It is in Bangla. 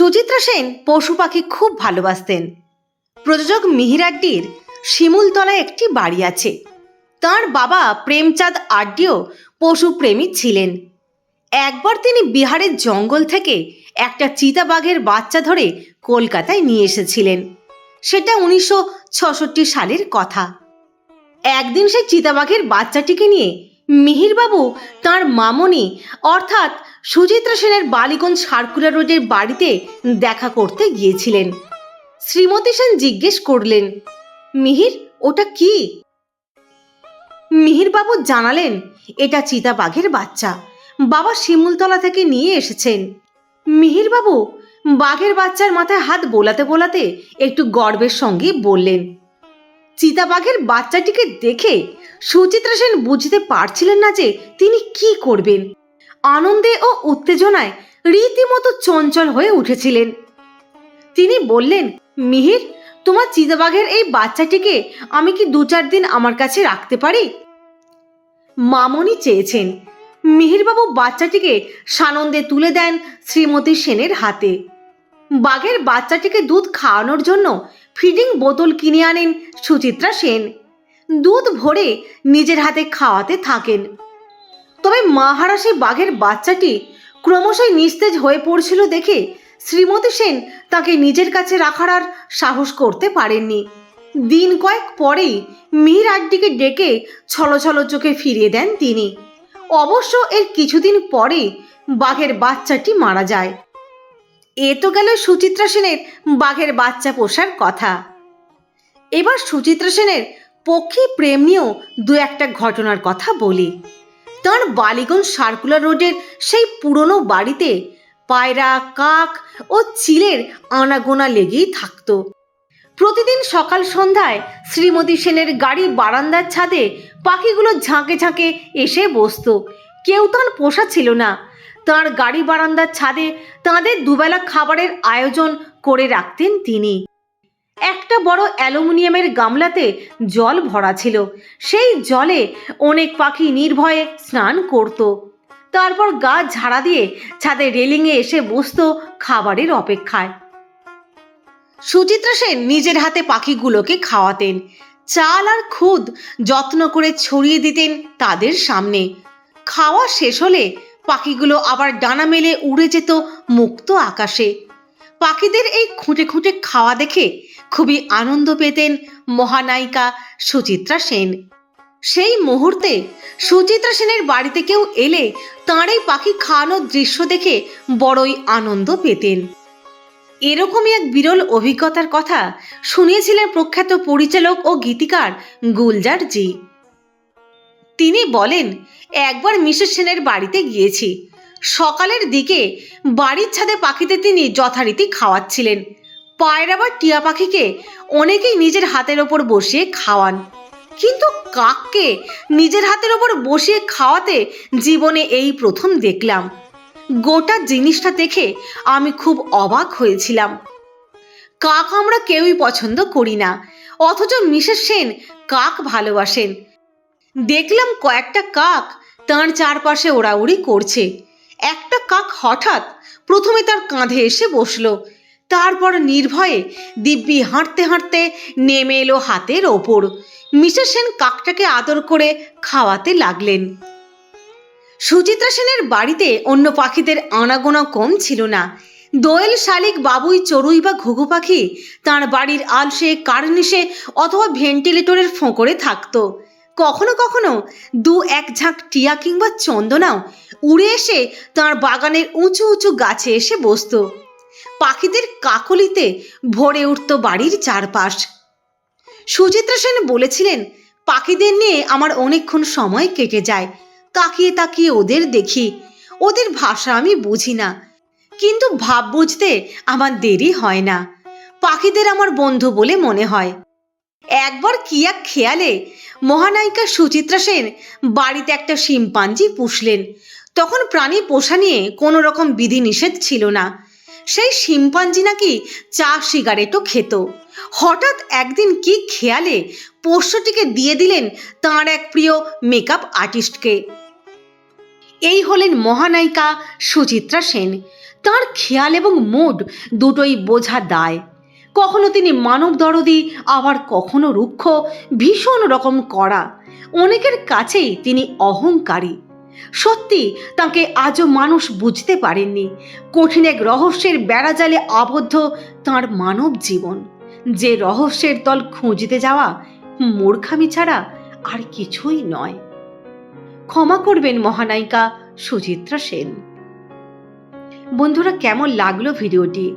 সুচিত্রা সেন পশু পাখি খুব ভালোবাসতেন। প্রযোজক মিহিরাড্ডির শিমুলতলায় একটি বাড়ি আছে। তার বাবা প্রেমচাঁদ আড্ডিও পশুপ্রেমী ছিলেন। একবার তিনি বিহারের জঙ্গল থেকে একটা চিতাবাঘের বাচ্চা ধরে কলকাতায় নিয়ে এসেছিলেন। সেটা উনিশশো সালের কথা। একদিন সেই চিতাবাঘের বাচ্চাটিকে নিয়ে মিহিরবাবু, তার মামনি, অর্থাৎ সুচিত্রা সেনের বালিগঞ্জ সার্কুলার রোডের বাড়িতে দেখা করতে গিয়েছিলেন। শ্রীমতী সেন জিজ্ঞেস করলেন, মিহির, ওটা কি? মিহিরবাবু জানালেন, এটা চিতাবাঘের বাচ্চা। বাবা শিমুলতলা থেকে নিয়ে এসেছেন। মিহিরবাবু, বাঘের বাচ্চার মাথায় হাত বোলাতে বোলাতে একটু গর্বের সঙ্গে বললেন, চিতাবাঘের বাচ্চাটিকে দেখে সুচিত্রা সেন বুঝতে পারছিলেন না যে তিনি কি করবেন। আনন্দে ও উত্তেজনায় রীতিমতো চঞ্চল হয়ে উঠেছিলেন। তিনি বললেন, মিহির, তোমার চিতাবাঘের এই বাচ্চাটিকে আমি কি দু চার দিন আমার কাছে রাখতে পারি? মামনি চেয়েছেন। মিহিরবাবু বাচ্চাটিকে সানন্দে তুলে দেন শ্রীমতী সেনের হাতে। বাঘের বাচ্চাটিকে দুধ খাওয়ানোর জন্য ফিডিং বোতল কিনে আনেন সুচিত্রা সেন। দুধ ভরে নিজের হাতে খাওয়াতে থাকেন। তবে মাহারা সেই বাঘের বাচ্চাটি ক্রমশই নিস্তেজ হয়ে পড়ছিল দেখে শ্রীমতী সেন তাকে নিজের কাছে রাখার আর সাহস করতে পারেননি। দিন কয়েক পরেই মীর আড্ডিকে ডেকে ছলছল চোখে ফিরিয়ে দেন তিনি। অবশ্য এর কিছুদিন পরেই বাঘের বাচ্চাটি মারা যায়। এ তো গেল সুচিত্রা সেনের বাঘের বাচ্চা পোষার কথা। এবার সুচিত্রা সেনের পক্ষী প্রেম নিয়েও দু একটা ঘটনার কথা বলি। তার বালিগঞ্জ সার্কুলার রোডের সেই পুরনো বাড়িতে পায়রা, কাক ও চিলের আনাগোনা লেগেই থাকতো। প্রতিদিন সকাল সন্ধ্যায় শ্রীমতী সেনের গাড়ি বারান্দার ছাদে পাখিগুলো ঝাঁকে ঝাঁকে এসে বসতো। কেউ তার পোষা ছিল না। তার গাড়ি বারান্দার ছাদে তাদের দুবেলা খাবারের আয়োজন করে রাখতেন তিনি। একটা বড় অ্যালুমিনিয়ামের গামলাতে জল ভরা ছিল। সেই জলে অনেক পাখি নির্ভয়ে স্নান করত। তারপর গা ঝাড়া দিয়ে ছাদে রেলিংয়ে এসে বসতো খাবারের অপেক্ষায়। সুচিত্রা সেন নিজের হাতে পাখিগুলোকে খাওয়াতেন। চাল আর খুদ যত্ন করে ছড়িয়ে দিতেন তাদের সামনে। খাওয়া শেষ হলে পাখিগুলো আবার ডানা মেলে উড়ে যেত মুক্ত আকাশে। পাখিদের এই খুঁটে খুঁটে খাওয়া দেখে খুবই আনন্দ পেতেন মহানায়িকা সুচিত্রা সেন। সেই মুহূর্তে সুচিত্রা সেনের বাড়িতে কেউ এলে তাঁর এই পাখি খাওয়ানোর দৃশ্য দেখে বড়ই আনন্দ পেতেন। এরকমই এক বিরল অভিজ্ঞতার কথা শুনিয়েছিলেন প্রখ্যাত পরিচালক ও গীতিকার গুলজার জি তিনি বলেন, একবার মিসেস সেনের বাড়িতে গিয়েছি। সকালের দিকে বাড়ির ছাদে পাখিতে তিনি যথারীতি খাওয়াচ্ছিলেন। পায়রা বা টিয়া পাখিকে অনেকেই নিজের হাতের ওপর বসিয়ে খাওয়ান। কিন্তু কাককে নিজের হাতের ওপর বসিয়ে খাওয়াতে জীবনে এই প্রথম দেখলাম। গোটা জিনিসটা দেখে আমি খুব অবাক হয়েছিলাম। কাক আমরা কেউই পছন্দ করি না, অথচ মিসেস সেন কাক ভালোবাসেন। দেখলাম কয়েকটা কাক তার চারপাশে ওড়াউড়ি করছে। একটা কাক হঠাৎ প্রথমে তার কাঁধে এসে বসল। তারপর নির্ভয়ে দিব্যি হাঁটতে হাঁটতে নেমে এলো হাতের ওপর। মিসেস সেন কাকটাকে আদর করে খাওয়াতে লাগলেন। সুচিত্রা সেনের বাড়িতে অন্য পাখিদের আনাগোনা কম ছিল না। দোয়েল শালিক বাবুই চড়ুই বা ঘুঘু পাখি তার বাড়ির আলসে, কার্নিশে অথবা ভেন্টিলেটরের ফোঁকরে থাকতো। কখনো কখনো দু এক ঝাঁক টিয়া কিংবা চন্দনাও উড়ে এসে তার বাগানের উঁচু উঁচু গাছে এসে বসতো। পাখিদের কাকলিতে ভরে উঠত বাড়ির চারপাশ। সুচিত্রা সেন বলেছিলেন, পাখিদের নিয়ে আমার অনেকক্ষণ সময় কেটে যায়। তাকিয়ে তাকিয়ে ওদের দেখি। ওদের ভাষা আমি বুঝি না। কিন্তু ভাব বুঝতে আমার দেরি হয় না। পাখিদের আমার বন্ধু বলে মনে হয়। একবার কি এক খেয়ালে মহানায়িকা সুচিত্রা সেন বাড়িতে একটা শিম্পাঞ্জি পুষলেন। তখন প্রাণী পোষা নিয়ে কোনো রকম বিধিনিষেধ ছিল না। সেই শিম্পাঞ্জি নাকি চা সিগারেটও খেত। হঠাৎ একদিন কি খেয়ালে পোষ্যটিকে দিয়ে দিলেন তাঁর এক প্রিয় মেকআপ আর্টিস্টকে। এই হলেন মহানায়িকা সুচিত্রা সেন। তার খেয়াল এবং মুড দুটোই বোঝা দায়। কখনো তিনি মানব দরদি, আবার কখনো রুক্ষ, ভীষণ রকম করা অনেকের কাছেই তিনি অহংকারী। সত্যি, তাকে আজও মানুষ বুঝতে পারেননি। কঠিন এক রহস্যের বেড়াজালে আবদ্ধ তার মানব জীবন। যে রহস্যের দল খুঁজতে যাওয়া, মূর্খামি ছাড়া আর কিছুই নয়। ক্ষমা করবেন মহানায়িকা সুচিত্রা সেন। বন্ধুরা, কেমন লাগল ভিডিওটি?